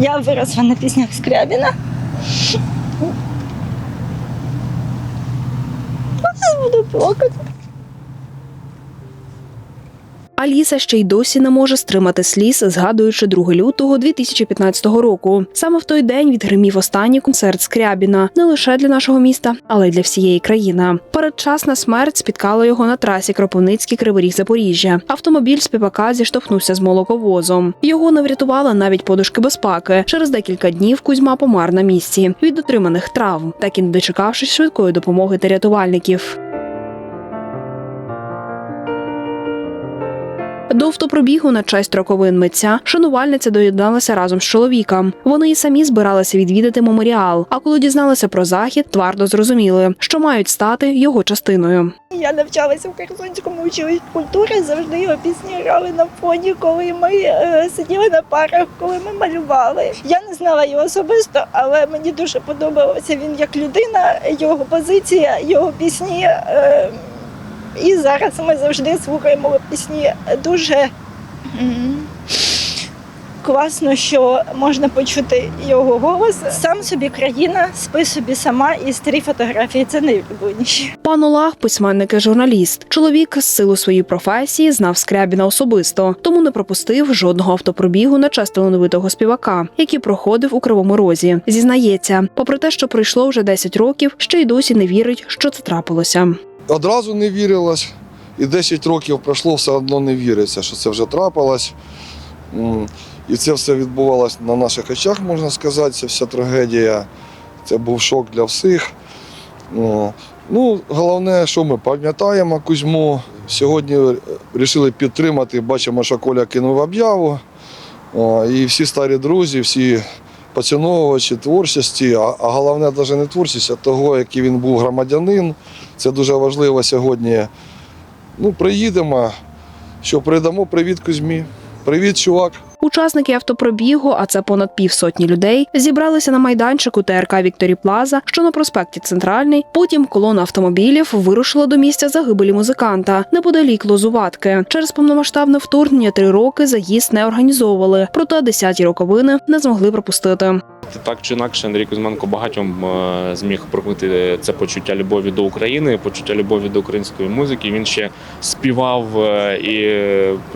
Я виросла на піснях Скрябіна. Зараз буду плакати. Аліса ще й досі не може стримати сліз, згадуючи 2 лютого 2015 року. Саме в той день відгримів останній концерт Скрябіна не лише для нашого міста, але й для всієї країни. Передчасна смерть спіткала його на трасі Кропивницький Кривий Ріг Запоріжжя. Автомобіль співака зіштовхнувся з молоковозом. Його не врятувала навіть подушки безпеки. Через декілька днів Кузьма помер на місці від отриманих травм, так і не дочекавшись швидкої допомоги та рятувальників. До автопробігу на честь роковин митця шанувальниця доєдналася разом з чоловіком. Вони і самі збиралися відвідати меморіал. А коли дізналися про захід, твердо зрозуміли, що мають стати його частиною. Я навчалася в Херсонському училищі культури, завжди його пісні грали на фоні, коли ми е, сиділи на парах, коли ми малювали. Я не знала його особисто, але мені дуже подобався він як людина, його позиція, його пісні. Е, і зараз ми завжди слухаємо пісні. Дуже класно, що можна почути його голос. Сам собі країна, спи собі сама і старі фотографії це найулюбленіші. Пан Олах, письменник і журналіст. Чоловік з силу своєї професії знав Скрябіна особисто, тому не пропустив жодного автопробігу на честь талановитого співака, який проходив у Кривому Розі. Зізнається, попри те, що пройшло вже 10 років, ще й досі не вірить, що це трапилося. Одразу не вірилось, і 10 років пройшло, все одно не віриться, що це вже трапилось. І це все відбувалося на наших очах, можна сказати, ця вся трагедія. Це був шок для всіх. Ну, головне, що ми пам'ятаємо Кузьму. Сьогодні вирішили підтримати. Бачимо, що Коля кинув об'яву. І всі старі друзі, всі поціновувачі творчості, а, головне навіть не творчість, а того, який він був громадянин. Це дуже важливо сьогодні. Ну, приїдемо, що передамо привіт Кузьмі. Привіт, чувак. Учасники автопробігу, а це понад півсотні людей, зібралися на майданчику ТРК Вікторі Плаза, що на проспекті Центральний. Потім колона автомобілів вирушила до місця загибелі музиканта неподалік Лозуватки. Через повномасштабне вторгнення три роки заїзд не організовували, проте десяті роковини не змогли пропустити. Так чи інакше, Андрій Кузьменко багатьом е, зміг прокнути це почуття любові до України, почуття любові до української музики. Він ще співав е, і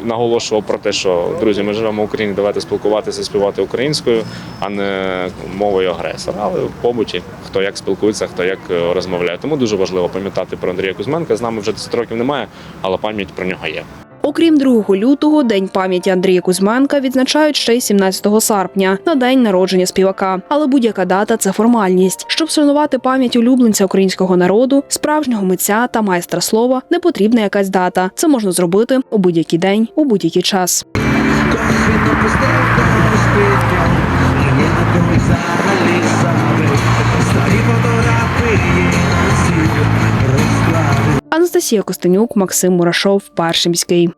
наголошував про те, що друзі, ми живемо в Україні, давайте спілкуватися, співати українською, а не мовою агресора. Але в побуті хто як спілкується, хто як е, розмовляє. Тому дуже важливо пам'ятати про Андрія Кузьменка. З нами вже 10 років немає, але пам'ять про нього є. Окрім 2 лютого, День пам'яті Андрія Кузьменка відзначають ще й 17 серпня на день народження співака. Але будь-яка дата це формальність. Щоб вшанувати пам'ять улюбленця українського народу, справжнього митця та майстра слова, не потрібна якась дата. Це можна зробити у будь-який день, у будь-який час. Анастасія Костенюк, Максим Мурашов, Першимський.